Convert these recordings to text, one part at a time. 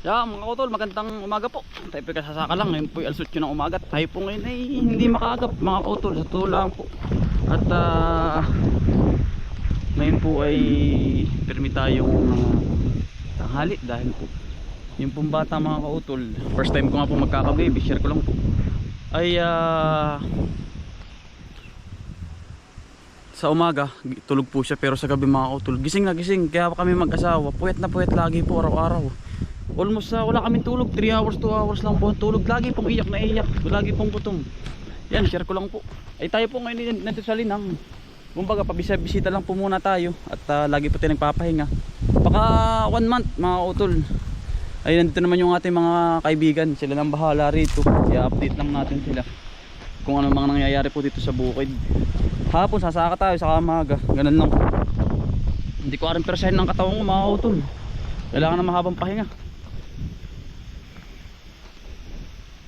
Yeah, mga kutol, magandang umaga po. Tayo po kasasaka lang. Ngayon po ay alas 8 ng umaga. Tayo po ngayon ay hindi makaagap mga kutol. Sa tulang po. At ah, ngayon po ay permi tayong tanghali dahil po yung pong bata mga kautol. First time ko nga po magkaka-baby. Share ko lang po. Ay ah, sa umaga tulog po siya pero sa gabi mga kautol gising na gising kaya kami mag-asawa puyat na puyat lagi po araw-araw almost sa wala kaming tulog. 3 hours 2 hours lang po tulog. Lagi pong iyak na iyak. Lagi pong gutom. Yan share ko lang po. Ay tayo po ngayon nandito sa Linang. Kumbaga pabisita lang po muna tayo. At ah, lagi po tayo nagpapahinga. Baka 1 month mga utol. Ay nandito naman yung ating mga kaibigan. Sila nang bahala rito. I-update lang natin sila. Kung ano mga nangyayari po dito sa bukid. Hapon sasaka tayo sa kamaga. Ganun lang hindi ko aring persahin ng katawan ko mga utol. Kailangan na mahabang pahinga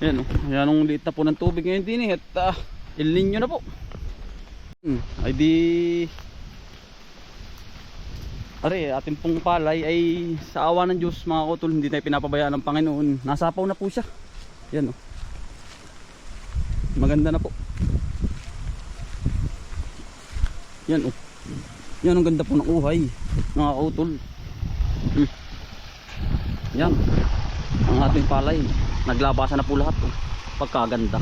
yan o yan ang liit na po ng tubig ngayon din eh at uh, El Nino na po hmm, ay di Are, ating pong palay ay sa awa ng Diyos mga kutol hindi tayo pinapabayaan ng Panginoon nasapaw na po siya yan o maganda na po yan oh. Yan ang ganda po ng uhay. Mga kautol. Hmm. Yan. Ang ating palay. Naglabasan na po lahat oh. Pagkaganda.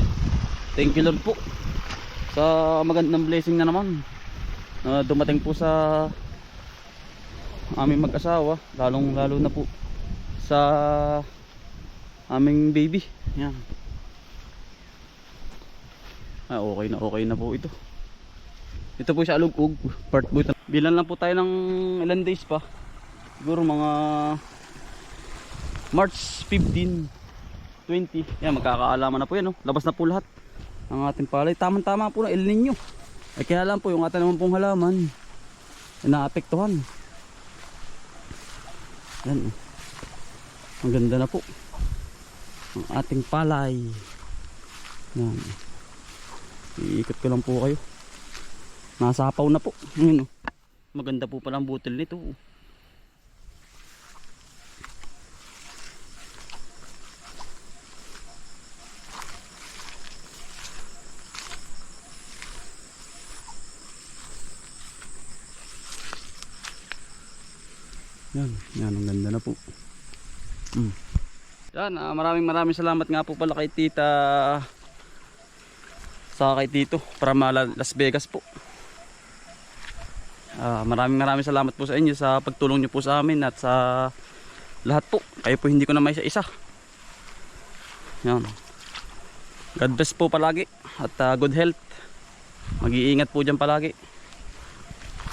Thank you Lord po. Sa magandang blessing na naman. Na dumating po sa aming mag-asawa. Lalong lalo na po sa aming baby. Yan. Ah, okay na okay na po ito. Ito po siya alugog, part po ito. Bilan lang po tayo ng ilan days pa. Siguro mga March 15, 20. Yan, magkakaalaman na po yan. Oh. Labas na po lahat ang ating palay. Tamang-tama po na El Nino. Ay kaya po yung ating naman pong halaman ay naapektuhan. Yan. oh. Ang ganda na po. Ang ating palay. Yan. Iikot ko lang po kayo. Nasapaw na po. Ayun, oh. Maganda po pala ang butil nito. oh. Yan, yan ang ganda na po. Mm. Yan, ah, maraming maraming salamat nga po pala kay Tita sa kay Tito from ah, Las Vegas po. Ah, maraming maraming salamat po sa inyo sa pagtulong niyo po sa amin at sa lahat po. Kayo po hindi ko na may isa isa. Yan. God bless po palagi at ah, good health. Mag-iingat po diyan palagi.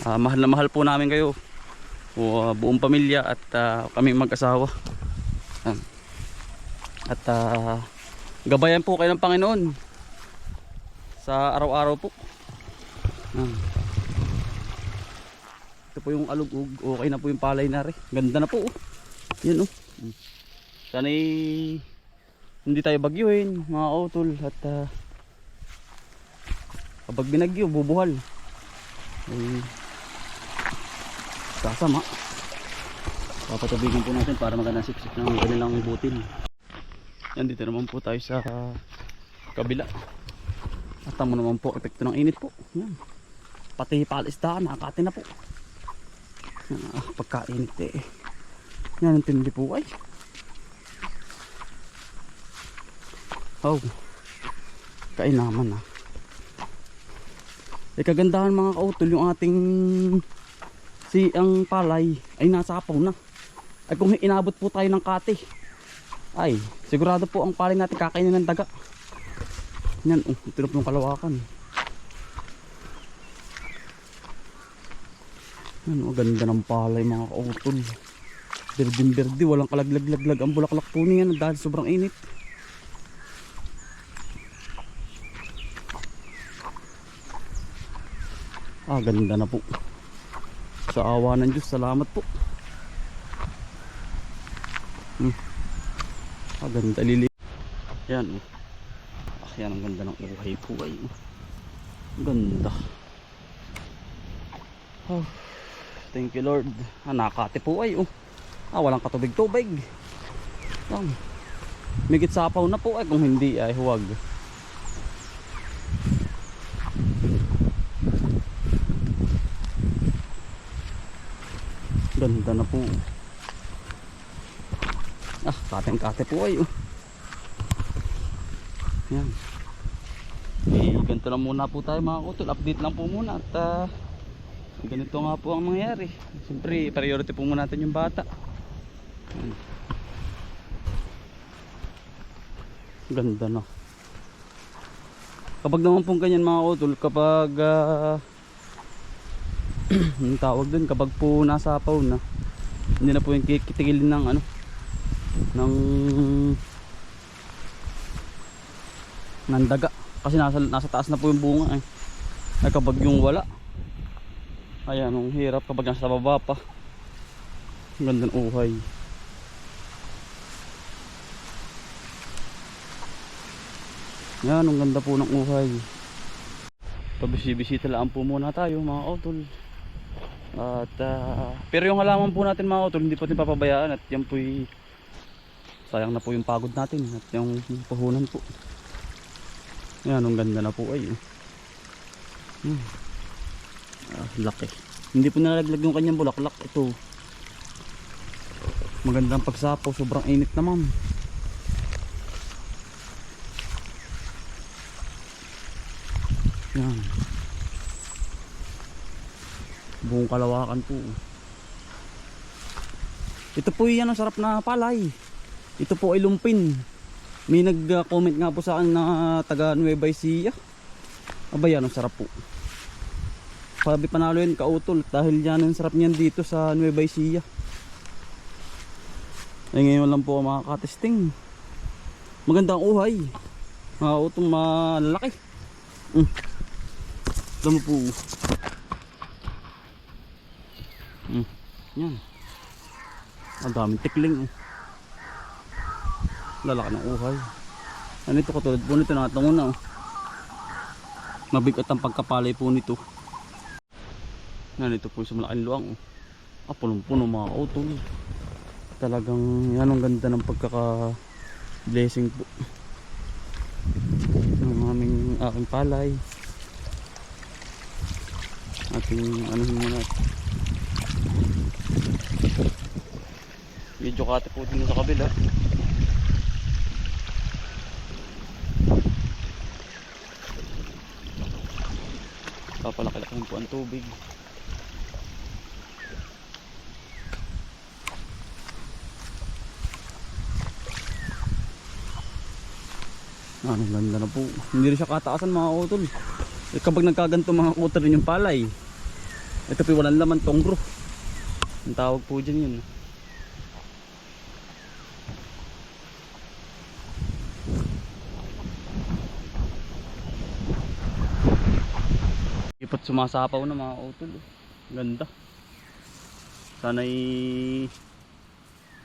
Ah, mahal na mahal po namin kayo. Ah, buong pamilya at ah, kami mag-asawa. At ah, gabayan po kayo ng Panginoon sa araw-araw po. Yan. Ito po yung alugog. Okay na po yung palay na. Ganda na po. Oh. Yan oh. Sana hindi tayo bagyuhin mga utol at ah, kapag binagyo bubuhal. Ay, sasama. Papatubigin po natin para magandang siksik ng kanilang butil. Yan dito naman po tayo sa kabila. At tamo naman po epekto ng init po. Yan. Pati palisdaan nakakati na po. Ah, pagkainit eh. Yan ang tindi po ay. Oh. Kain naman ah. Eh kagandahan mga kautol yung ating si ang palay ay nasa apaw na. Ay kung inabot po tayo ng kate. Ay, sigurado po ang palay natin kakainin ng daga. Yan, oh, po yung kalawakan. Yan, ang ganda ng palay mga kautol. Berding berde, walang kalaglag-laglag ang bulaklak po niyan dahil sobrang init. Ah, ganda na po. Sa awa ng Diyos, salamat po. Hmm. Ah, ganda lili. Yan, oh. Ah, yan ang ganda ng uhay po ay. oh. Ganda. Oh. Thank you Lord. Ah, nakate po ay oh. Ah, walang katubig-tubig. Lang. Migit sapaw na po ay kung hindi ay huwag. Ganda na po. Ah, kateng-kate po ay. Yan. Eh, ganito lang muna po tayo mga kutol. Update lang po muna at ah, ganito nga po ang mangyayari. Siyempre, priority po muna natin yung bata. Yan. Ganda na. Kapag naman pong ganyan mga kutol, kapag ah, ang tawag dun, kapag po nasa apaw na, hindi na po yung kitigilin ng ano, ng ng daga. Kasi nasa, nasa taas na po yung bunga eh. Ay kapag yung wala. Ayan ang hirap. Kapag nasa baba pa. Ang ganda ng uhay. Yan ang ganda po ng uhay. Pabisibisita lang po muna tayo mga otol at ah, pero yung halaman po natin mga otol hindi po natin papabayaan at yan po sayang na po yung pagod natin at yung puhunan po. Yan ang ganda na po ay hmm. ah, laki. Hindi po nalaglag yung kanyang bulaklak. Ito magandang pagsapo sobrang init naman yan buong kalawakan po. Ito po yan ang sarap na palay. Ito po ay lumpin. May nag-comment nga po sa akin na taga Nueva Ecija. Aba yan ang sarap po. Sabi panalo yun kautol dahil yan ang sarap niyan dito sa Nueva Ecija. Ay ngayon lang po ako makakatesting. Maganda ang uhay. Mga utong malalaki mm. damo po mm. yan. Ang daming tikling oh lalaki ng uhay. Ano ito katulad po nito nakatungo na oh. mabigat ang pagkapalay po nito. Yan ito po sa malaking luwang oh. ah punong puno mga utol talagang yan ang ganda ng pagkaka blessing po. Ng aming aking palay. Ating ano muna medyo din sa kabila. Papalaki-laking po ang tubig. Ah, ang ganda na po. Hindi rin siya kataasan mga utol. Eh, kapag nagkaganto mga kuter rin yung palay. Ito po walang laman tongro ang tawag po dyan yun Ipat sumasapaw na mga utol. oh. Ganda. Sana'y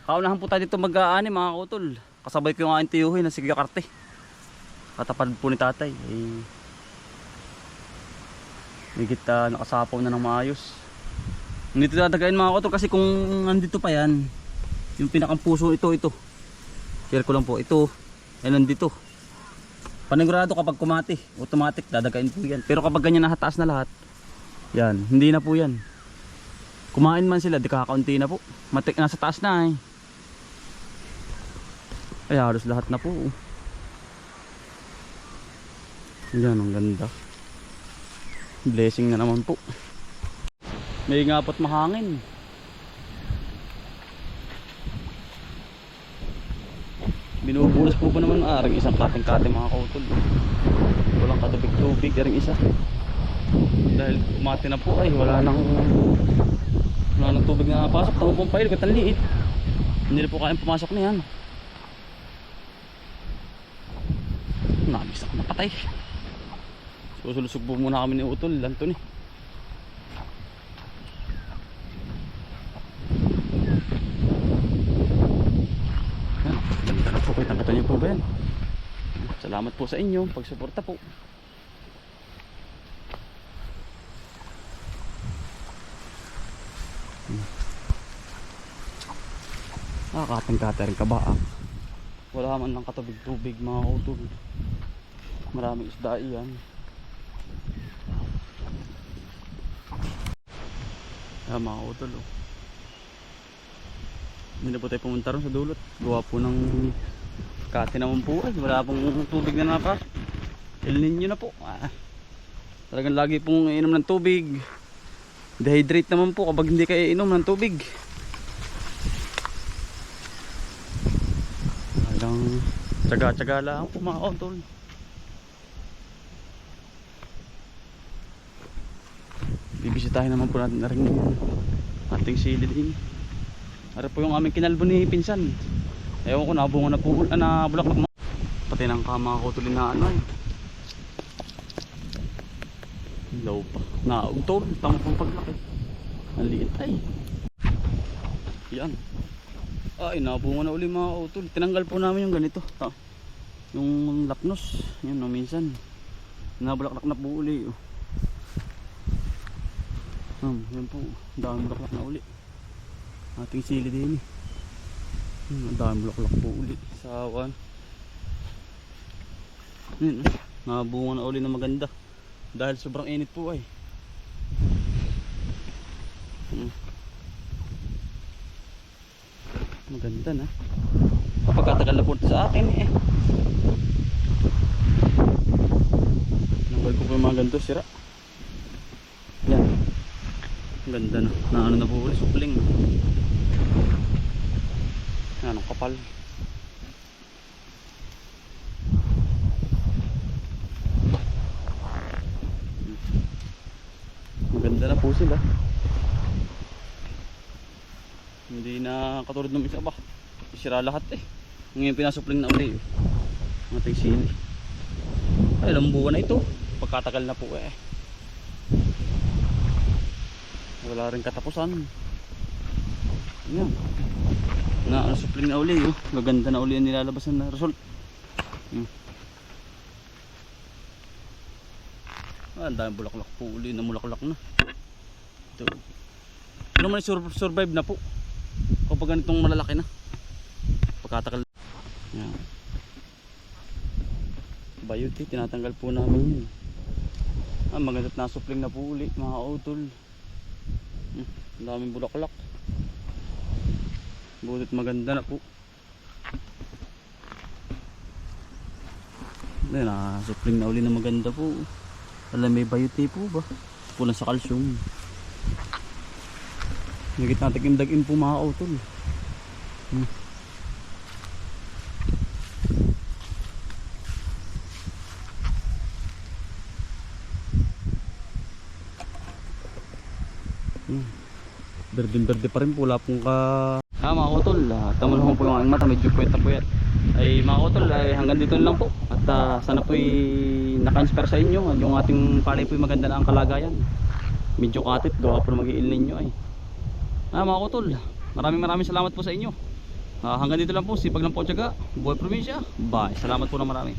Kaunahan po tayo dito mag-aani mga utol. Kasabay ko yung aking tiyuhin na si Kuya Karte. Katapad po ni tatay. Eh, Higit uh, nakasapaw na ng maayos. Hindi ito dadagain mga utol kasi kung nandito pa yan, yung pinakang puso ito, ito. Share ko lang po. Ito, ay nandito. Panigurado kapag kumati, automatic dadagain po yan. Pero kapag ganyan nakataas na lahat, yan, hindi na po yan. Kumain man sila, di kakaunti na po. Matik nasa taas na eh. Ay, halos lahat na po. Yan, ang ganda. Blessing na naman po. May nga po't mahangin. Binubulas po ba naman aring isang kating-kating mga kautol. Walang katubig-tubig, aring isa. Dahil umati na po ay wala nang wala nang tubig na napasok. Tango pong pail, katang liit. Hindi na po kayang pumasok na yan. Nabis ako napatay. Susulusog po muna kami ni Utol, Anthony. Yan, ganda na po kayo tangkatan niyo po ba yan? Salamat po sa inyo, pagsuporta po. Ah, kating-kata rin ka ba ah? Wala man lang katubig-tubig mga utol. Maraming isda iyan. Ah, mga utol oh. Hindi na po tayo pumunta ron sa dulot. Gawa po ng kati naman po. Wala pong tubig na napasok. El Nino na po. Ah. Talagang lagi pong inom ng tubig. Dehydrate naman po kapag hindi kayo inom ng tubig. Talagang tsaga-tsaga lang mga utol. Bibisitahin naman po natin na rin ating sili din. Para po yung aming kinalbo ni Pinsan. Ewan ko, nabunga na po, ah, na bulaklak mo. Pati ng kama ko tuloy na ano eh. Low pa. Naugtol, tama pang paglaki. Ang liit ay. Yan. Ay, nabunga na uli mga utol. Tinanggal po namin yung ganito. Ta yung lapnos. Yan, no, minsan. Nabulaklak na po uli. Oh. Um, yan po. Daming bulaklak na uli. Ating sili din eh. Hmm, ang daming bulaklak po uli. Sa awan. Oh. nabunga na uli na maganda. Dahil sobrang init po ay. Hmm. Maganda na. Kapagkatagal na po sa akin eh. Nanggal ko po yung mga ganito sira. Yan. Ang Ganda na. Naano na po ulit. Supling. Yan ang kapal. Maganda na po sila. Hindi na katulad ng isa ba. Sira lahat eh. Ngayon pinasupling na uli. Ang ating sili. Ay, ilang buwan na ito. Pagkatagal na po eh. Wala rin katapusan. Yan. Na ano, supling na uli. Oh. Gaganda na uli ang nilalabasan na result. Hmm. Ah, ang daming bulaklak po uli na mulaklak na. Ito. Pero man sur survive na po. Kapag ganitong malalaki na. Pagkatagal. Yan. Bayuti, tinatanggal po namin yun. Ah, maganda na supling na po uli, mga utol. Hmm, daming bulaklak. Bulit maganda na po. Ayun, ah, supling na uli na maganda po. Alam may bayuti po ba? Pulang sa calcium. Nagit natin yung dagin po mga utol. Hmm. Hmm. Berdeng berde pa rin po, wala pong ka... Ah mga utol, ah, tama naman po yung aking mata, medyo puwet na puwet. Ay mga utol, ay hanggang dito lang po. At ah, sana po'y naka-inspire sa inyo. Yung ating palay po'y maganda na ang kalagayan. Medyo katit, gawa po na mag-iil ninyo ay. Ah mga utol, maraming maraming salamat po sa inyo. Ah, hanggang dito lang po, sipag lang po tiyaga. Buhay probinsya. Bye. Salamat po na marami.